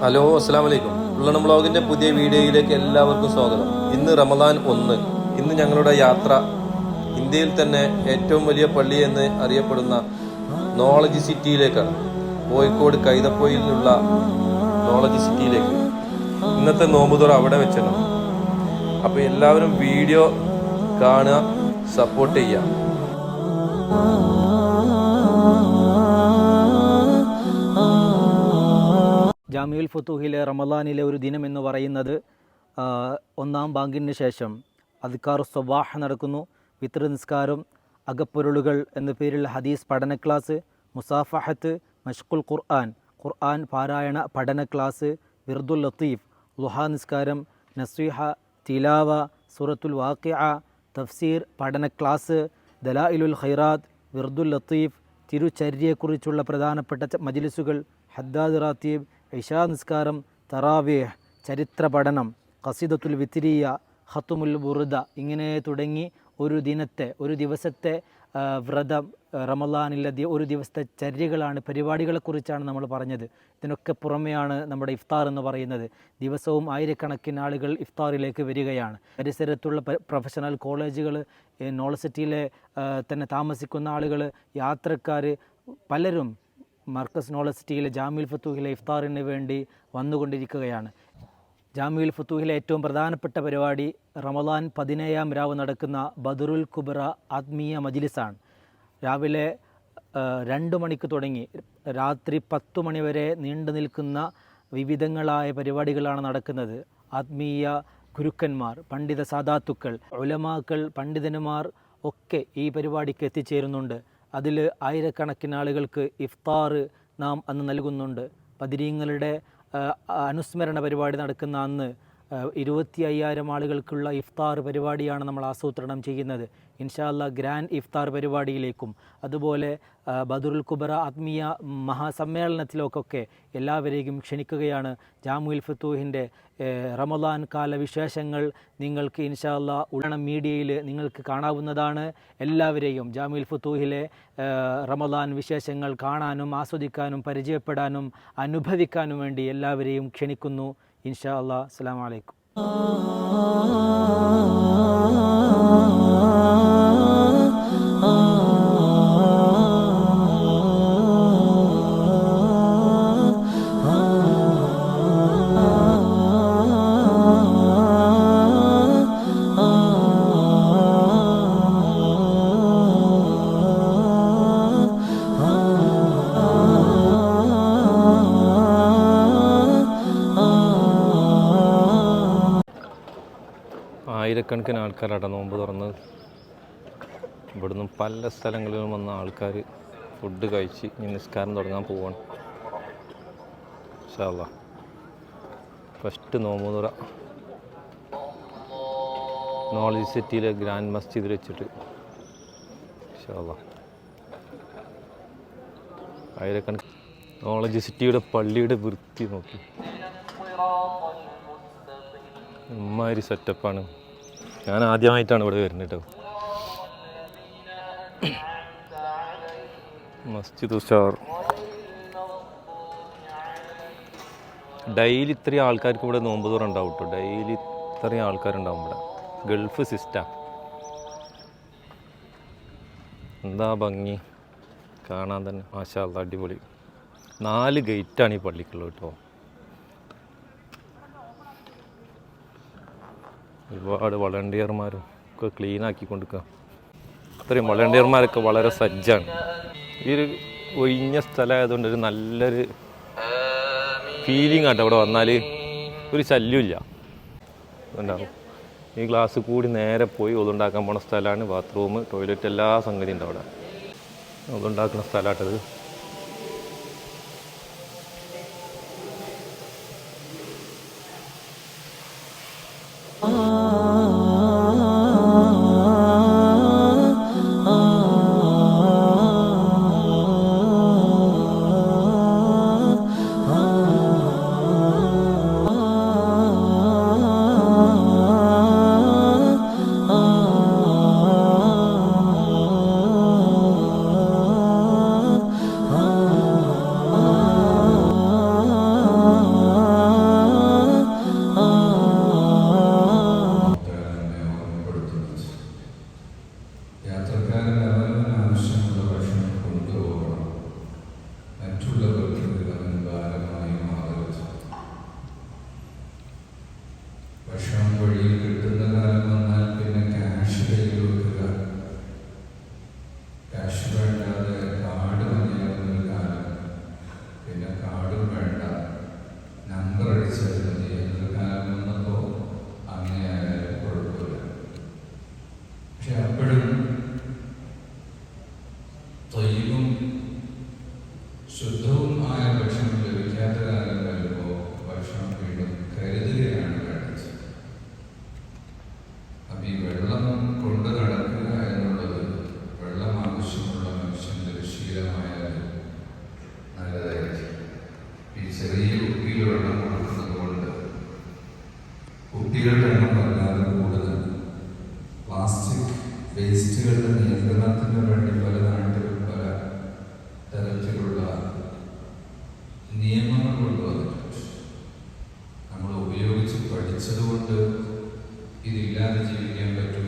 Hello അസ്സാം വലൈക്കും ഉള്ളണം ബ്ലോഗിന്റെ പുതിയ വീഡിയോയിലേക്ക് എല്ലാവർക്കും സ്വാഗതം. ഇന്ന് റമദാൻ ഒന്ന്. ഇന്ന് ഞങ്ങളുടെ യാത്ര ഇന്ത്യയിൽ തന്നെ ഏറ്റവും വലിയ പള്ളി എന്ന് അറിയപ്പെടുന്ന നോളജ് സിറ്റിയിലേക്കാണ് കോഴിക്കോട് കൈതപ്പൊയിലുള്ള നോളജ് സിറ്റിയിലേക്ക് ഇന്നത്തെ നോമ്പുതുറ അവിടെ വെച്ചാണ്. അപ്പോൾ എല്ലാവരും വീഡിയോ കാണുക സപ്പോർട്ട് ചെയ്യുക. ജാമിയുൽ ഫുത്തൂഹിലെ റമദാനിലെ ഒരു ദിനം എന്ന് പറയുന്നത് ഒന്നാം ബാങ്കിന് ശേഷം അദ്ക്കാർ സ്വബാഹ് നടക്കുന്നു. വിത്ര നിസ്കാരം അകപ്പൊരുളുകൾ എന്ന പേരിൽ ഹദീസ് പഠന ക്ലാസ് മുസാഫഹത്ത് മഷ്കുൽ ഖുർആൻ ഖുർആൻ പാരായണ പഠന ക്ലാസ് വിർദുൽ ലത്തീഫ് ലുഹാ നിസ്കാരം നസ്വീഹ തിലാവ സൂറത്തുൽ വാക്കിഅ തഫ്സീർ പഠന ക്ലാസ് ദലായിലുൽ ഖൈറാത്ത് വിർദുൽ ലത്തീഫ് തിരുചര്യയെക്കുറിച്ചുള്ള പ്രധാനപ്പെട്ട മജിലിസുകൾ ഹദ്ദാദ് റാത്തീബ് ഇഷാ നിസ്കാരം തറാവേഹ് ചരിത്ര പഠനം ഖസീദത്തുൽ വിത്തിരിയ ഹത്തുമുൽ ബുറുദ ഇങ്ങനെ തുടങ്ങി ഒരു ദിനത്തെ ഒരു ദിവസത്തെ വ്രതം റമലാനിലെ ഒരു ദിവസത്തെ ചര്യകളാണ് പരിപാടികളെക്കുറിച്ചാണ് നമ്മൾ പറഞ്ഞത്. ഇതിനൊക്കെ പുറമെയാണ് നമ്മുടെ ഇഫ്താർ എന്ന് പറയുന്നത്. ദിവസവും ആയിരക്കണക്കിന് ആളുകൾ ഇഫ്താറിലേക്ക് വരികയാണ്. പരിസരത്തുള്ള പ്രൊഫഷണൽ കോളേജുകൾ നോളജ് സിറ്റിയിലെ തന്നെ താമസിക്കുന്ന ആളുകൾ യാത്രക്കാർ പലരും മർക്കസ് നോളജ് സിറ്റിയിലെ ജാമിൽ ഫത്തൂഹിലെ ഇഫ്താറിന് വേണ്ടി വന്നുകൊണ്ടിരിക്കുകയാണ്. ജാമിയുൽ ഫത്തൂഹിലെ ഏറ്റവും പ്രധാനപ്പെട്ട പരിപാടി റമദാൻ പതിനേഴാം രാവ് നടക്കുന്ന ബദറുൽ കുബറ ആത്മീയ മജിലിസാണ്. രാവിലെ രണ്ട് മണിക്ക് തുടങ്ങി. രാത്രി പത്തു മണിവരെ നീണ്ടു നിൽക്കുന്ന വിവിധങ്ങളായ പരിപാടികളാണ് നടക്കുന്നത്. ആത്മീയ ഗുരുക്കന്മാർ പണ്ഡിത സാധാത്തുക്കൾ ഉലമാക്കൾ പണ്ഡിതന്മാർ ഒക്കെ ഈ പരിപാടിക്ക് എത്തിച്ചേരുന്നുണ്ട്. അതിൽ ആയിരക്കണക്കിന് ആളുകൾക്ക് ഇഫ്താർ നാം അന്ന് നൽകുന്നുണ്ട്. പതിരീങ്ങളുടെ അനുസ്മരണ പരിപാടി നടക്കുന്ന അന്ന് ഇരുപത്തി അയ്യായിരം ആളുകൾക്കുള്ള ഇഫ്താർ പരിപാടിയാണ് നമ്മൾ ആസൂത്രണം ചെയ്യുന്നത്. ഇൻഷാല്ല ഗ്രാൻഡ് ഇഫ്താർ പരിപാടിയിലേക്കും അതുപോലെ ബദുറുൽ കുബറ ആത്മീയ മഹാസമ്മേളനത്തിലേക്കൊക്കെ എല്ലാവരെയും ക്ഷണിക്കുകയാണ്. ജാമുൽ ഫത്തൂഹിന്റെ റമദാൻ കാല വിശേഷങ്ങൾ നിങ്ങൾക്ക് ഇൻഷാല്ല ഉള്ളണം മീഡിയയിൽ നിങ്ങൾക്ക് കാണാവുന്നതാണ്. എല്ലാവരെയും ജാമുൽ ഫത്തൂഹിലെ റമദാൻ വിശേഷങ്ങൾ കാണാനും ആസ്വദിക്കാനും പരിചയപ്പെടാനും അനുഭവിക്കാനും വേണ്ടി എല്ലാവരെയും ക്ഷണിക്കുന്നു. ഇൻഷാ അല്ലാ അസ്സാം വലൈക്കും ആയിരക്കണക്കിന് ആൾക്കാരാണ് നോമ്പ് തുറന്ന്. ഇവിടുന്ന് പല സ്ഥലങ്ങളിലും വന്ന ആൾക്കാർ ഫുഡ് കഴിച്ച് ഇനി നിസ്കാരം തുടങ്ങാൻ പോവാണ്. ഷാ ഫസ്റ്റ് നോമ്പ് തുറ. നോളജ് സിറ്റിയിലെ ഗ്രാൻഡ് മസ്ജിദിൽ വെച്ചിട്ട്. ഷാ ആയിരക്കണക്കിന് നോളജ് സിറ്റിയുടെ പള്ളിയുടെ വൃത്തി നോക്കി. ഇമ്മാതിരി സെറ്റപ്പാണ് ഞാൻ ആദ്യമായിട്ടാണ് ഇവിടെ വരുന്നത് കേട്ടോ. മസ്ജിദ് ഉഷാർ. ഡെയിലി ഇത്രയും ആൾക്കാർക്ക് ഇവിടെ നോമ്പ് തുറ ഉണ്ടാവും കേട്ടോ ഡെയിലി ഇത്രയും ആൾക്കാരുണ്ടാവും ഇവിടെ. Gulf system. എന്താ ഭംഗി? കാണാൻ തന്നെ. മാഷാ അടിപൊളി. നാല് ഗേറ്റാണ് ഈ പള്ളിക്കുള്ളത് കേട്ടോ ഒരുപാട് വളണ്ടിയർമാരും ഒക്കെ ക്ലീൻ കൊടുക്കുക അത്രയും വളണ്ടിയർമാരൊക്കെ വളരെ സജ്ജാണ്. ഈ ഒരു ഒഴിഞ്ഞ സ്ഥലമായതുകൊണ്ട് ഒരു നല്ലൊരു ഫീലിംഗ് ആട്ടോ അവിടെ വന്നാൽ ഒരു ശല്യമില്ല ഉണ്ടാവും ഈ ഗ്ലാസ് കൂടി നേരെ പോയി ഒതുണ്ടാക്കാൻ പോണ സ്ഥലമാണ് ബാത്റൂം ടോയ്ലറ്റ് എല്ലാ സംഗതി ഉണ്ട് അവിടെ. ഒതുണ്ടാക്കുന്ന സ്ഥലമാട്ടത്. Oh. വഴിയും വേസ്റ്റുകളുടെ നിയന്ത്രണത്തിന് വേണ്ടി പല നാട്ടിലും പല തരത്തിലുള്ള നിയമങ്ങൾ കൊണ്ടുവന്നിട്ടുണ്ട് നമ്മൾ ഉപയോഗിച്ച് പഠിച്ചതുകൊണ്ട് ഇതില്ലാതെ ജീവിക്കാൻ പറ്റില്ല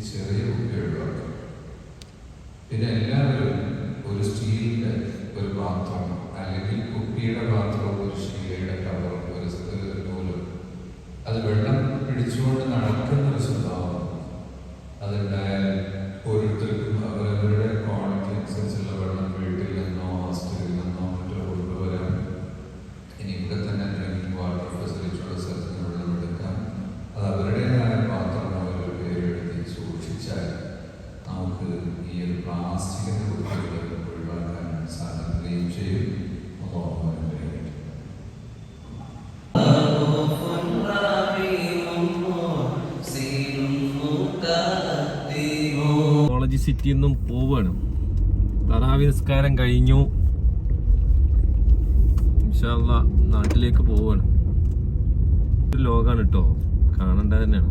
ഈ ചെറിയ കുപ്പി ഒരു സ്റ്റീലിന്റെ ഒരു പാത്രം അല്ലെങ്കിൽ കുപ്പിയുടെ പാത്രവും ഒരു സ്റ്റീലയുടെ കവറും ഒരു നൂലും അത് വെള്ളം പിടിച്ചുകൊണ്ട് നടക്കുന്ന ഒരു സ്വഭാവം. അതുണ്ടായാൽ കോളേജ് സിറ്റിയിൽ നിന്നും പോവാണ്. തറാവി നിസ്കാരം കഴിഞ്ഞു. നാട്ടിലേക്ക് പോവാണ്. ലോകാണ് കേട്ടോ കാണണ്ട തന്നെയാണ്.